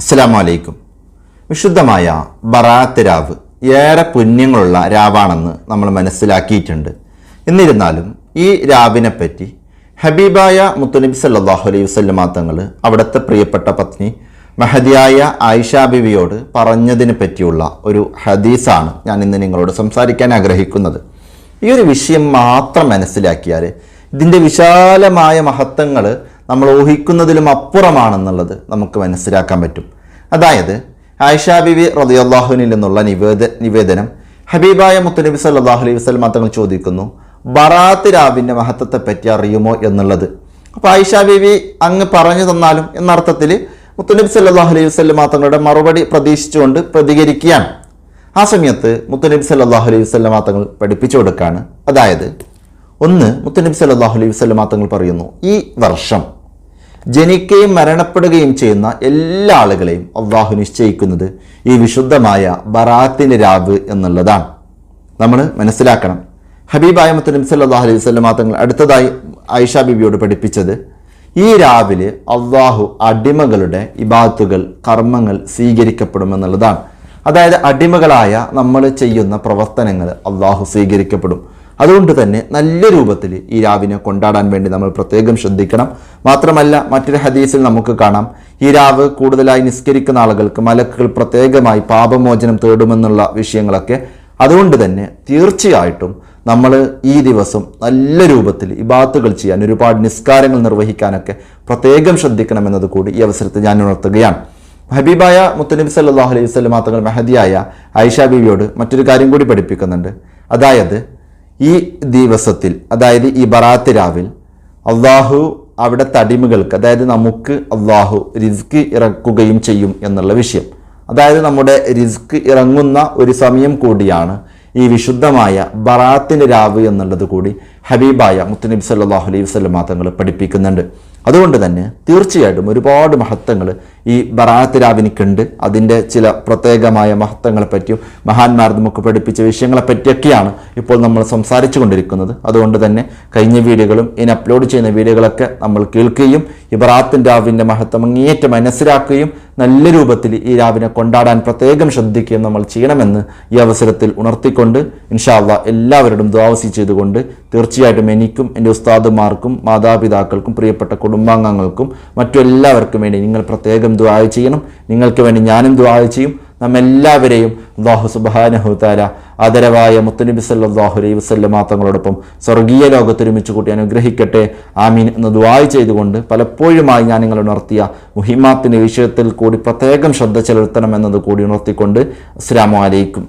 അസ്സലാമു അലൈക്കും വിശുദ്ധമായ ബറാത്ത് രാവ് ഏറെ പുണ്യങ്ങളുള്ള രാവാണെന്ന് നമ്മൾ മനസ്സിലാക്കിയിട്ടുണ്ട്. എന്നിരുന്നാലും ഈ രാവിനെ പറ്റി ഹബീബായ മുത്തുനബി സല്ലാഹു അലൈഹി വസ്ലമാ തങ്ങൾ അവിടുത്തെ പ്രിയപ്പെട്ട പത്നി മഹദിയായ ആയിഷ ബിവിയോട് പറഞ്ഞതിനെ പറ്റിയുള്ള ഒരു ഹദീസാണ് ഞാൻ ഇന്ന് നിങ്ങളോട് സംസാരിക്കാൻ ആഗ്രഹിക്കുന്നത്. ഈ ഒരു വിഷയം മാത്രം മനസ്സിലാക്കിയാൽ ഇതിന്റെ വിശാലമായ മഹത്വങ്ങൾ നമ്മൾ ഊഹിക്കുന്നതിലും അപ്പുറമാണെന്നുള്ളത് നമുക്ക് മനസ്സിലാക്കാൻ പറ്റും. അതായത് ആയിഷ ബിബി റതിയല്ലാഹുവിനിൽ നിന്നുള്ള നിവേദ നിവേദനം ഹബീബായ മുത്തുനബി സല്ലാഹു അലൈഹി വസ്ലം തങ്ങൾ ചോദിക്കുന്നു ബറാത്ത് രാവിന്റെ മഹത്വത്തെ പറ്റി അറിയുമോ എന്നുള്ളത്. അപ്പോൾ ആയിഷ ബിബി അങ്ങ് പറഞ്ഞു തന്നാലും എന്നർത്ഥത്തിൽ മുത്തുനബി സല്ലാഹു അലൈഹി വസ്ലം തങ്ങളുടെ മറുപടി പ്രതീക്ഷിച്ചുകൊണ്ട് പ്രതികരിക്കുകയാണ്. ആ സമയത്ത് മുത്തുനബി സല്ലാഹു അലൈഹി വസ്ലം തങ്ങൾ പഠിപ്പിച്ചു കൊടുക്കുകയാണ്. അതായത് ഒന്ന് മുത്തുനബി സല്ലാഹു അലൈഹി വസ്ലം തങ്ങൾ പറയുന്നു ഈ വർഷം ജനിക്കുകയും മരണപ്പെടുകയും ചെയ്യുന്ന എല്ലാ ആളുകളെയും അള്ളാഹു നിശ്ചയിക്കുന്നത് ഈ വിശുദ്ധമായ ബറാത്തിന്റെ രാവ് എന്നുള്ളതാണ്. നമ്മൾ മനസ്സിലാക്കണം. ഹബീബ് അഹമ്മദ് മുത്തലിം സല്ലാഹു അലൈഹി വസ്ലം തങ്ങൾ അടുത്തതായി ആയിഷ ബിബിയോട് പഠിപ്പിച്ചത് ഈ രാവിലെ അള്ളാഹു അടിമകളുടെ ഇബാത്തുകൾ കർമ്മങ്ങൾ സ്വീകരിക്കപ്പെടുമെന്നുള്ളതാണ് അതായത് അടിമകളായ നമ്മൾ ചെയ്യുന്ന പ്രവർത്തനങ്ങൾ അള്ളാഹു സ്വീകരിക്കപ്പെടും. അതുകൊണ്ട് തന്നെ നല്ല രൂപത്തിൽ ഈ രാവിനെ കൊണ്ടാടാൻ വേണ്ടി നമ്മൾ പ്രത്യേകം ശ്രദ്ധിക്കണം. മാത്രമല്ല മറ്റൊരു ഹദീസിൽ നമുക്ക് കാണാം. ഈ രാവ് കൂടുതലായി നിസ്കരിക്കുന്ന ആളുകൾക്ക് മലക്കുകൾ പ്രത്യേകമായി പാപമോചനം തേടുമെന്നുള്ള വിഷയങ്ങളൊക്കെ. അതുകൊണ്ട് തന്നെ തീർച്ചയായിട്ടും നമ്മൾ ഈ ദിവസം നല്ല രൂപത്തിൽ ഇബാത്തുകൾ ചെയ്യാൻ ഒരുപാട് നിസ്കാരങ്ങൾ നിർവഹിക്കാനൊക്കെ പ്രത്യേകം ശ്രദ്ധിക്കണമെന്നത് കൂടി ഈ അവസരത്തിൽ ഞാൻ ഉണർത്തുകയാണ്. ഹബീബായ മുത്തനബി സല്ലാഹു അലൈഹി വസ്ലം മാത്രങ്ങൾ മെഹദിയായ ഐഷ ബീവിയോട് മറ്റൊരു കാര്യം കൂടി പഠിപ്പിക്കുന്നുണ്ട്. അതായത് ഈ ദിവസത്തിൽ അതായത് ഈ ബറാത്ത് രാവിൽ അള്ളാഹു അവിടെ തടിമകൾക്ക് അതായത് നമുക്ക് അള്ളാഹു റിസ്ക് ഇറക്കുകയും ചെയ്യും എന്നുള്ള വിഷയം. അതായത് നമ്മുടെ റിസ്ക് ഇറങ്ങുന്ന ഒരു സമയം കൂടിയാണ് ഈ വിശുദ്ധമായ ബറാത്തിന്റെ രാവ് എന്നുള്ളത് കൂടി ഹബീബായ മുത്തനബി സല്ലാഹു അലൈഹി വസ്ലം തങ്ങൾ പഠിപ്പിക്കുന്നുണ്ട്. അതുകൊണ്ട് തന്നെ തീർച്ചയായിട്ടും ഒരുപാട് മഹത്വങ്ങൾ ഈ ബറാത്ത് രാവിനിക്കുണ്ട് അതിന്റെ ചില പ്രത്യേകമായ മഹത്വങ്ങളെ പറ്റിയും മഹാന്മാർ നമുക്ക് പഠിപ്പിച്ച വിഷയങ്ങളെ പറ്റിയൊക്കെയാണ് ഇപ്പോൾ നമ്മൾ സംസാരിച്ചു കൊണ്ടിരിക്കുന്നത്. അതുകൊണ്ട് തന്നെ കഴിഞ്ഞ വീഡിയോകളും ഇനി അപ്ലോഡ് ചെയ്യുന്ന വീഡിയോകളൊക്കെ നമ്മൾ കേൾക്കുകയും ഈ ബറാത്തിൻ രാവിന്റെ മഹത്വം അങ്ങേയറ്റം മനസ്സിലാക്കുകയും നല്ല രൂപത്തിൽ ഈ രാവിനെ കൊണ്ടാടാൻ പ്രത്യേകം ശ്രദ്ധിക്കുകയും നമ്മൾ ചെയ്യണമെന്ന് ഈ അവസരത്തിൽ ഉണർത്തിക്കൊണ്ട് ഇൻഷാല്ല എല്ലാവരോടും ദ്വാവസി ചെയ്തുകൊണ്ട് തീർച്ചയായിട്ടും എനിക്കും എന്റെ ഉസ്താദുമാർക്കും മാതാപിതാക്കൾക്കും പ്രിയപ്പെട്ട കുടുംബാംഗങ്ങൾക്കും മറ്റെല്ലാവർക്കും വേണ്ടി നിങ്ങൾ പ്രത്യേകം ദ്വായ ചെയ്യണം. നിങ്ങൾക്ക് വേണ്ടി ഞാനും ദ്വായ ചെയ്യും. നമ്മെല്ലാവരെയും അള്ളാഹു സുബാനഹുതാല ആദരവായ മുത്തനബി സല്ലാഹു അലൈഹി വസ്ലമാ തങ്ങളോടൊപ്പം സ്വർഗീയ ലോകത്തൊരുമിച്ച് കൂട്ടി അനുഗ്രഹിക്കട്ടെ. ആമീൻ എന്ന് ദ്വായ് ചെയ്തുകൊണ്ട് പലപ്പോഴുമായി ഞാൻ നിങ്ങൾ ഉണർത്തിയ മുഹിമാത്തിന്റെ വിഷയത്തിൽ കൂടി പ്രത്യേകം ശ്രദ്ധ ചെലുത്തണം എന്നത് കൂടി ഉണർത്തിക്കൊണ്ട് അസ്സാം വലൈക്കും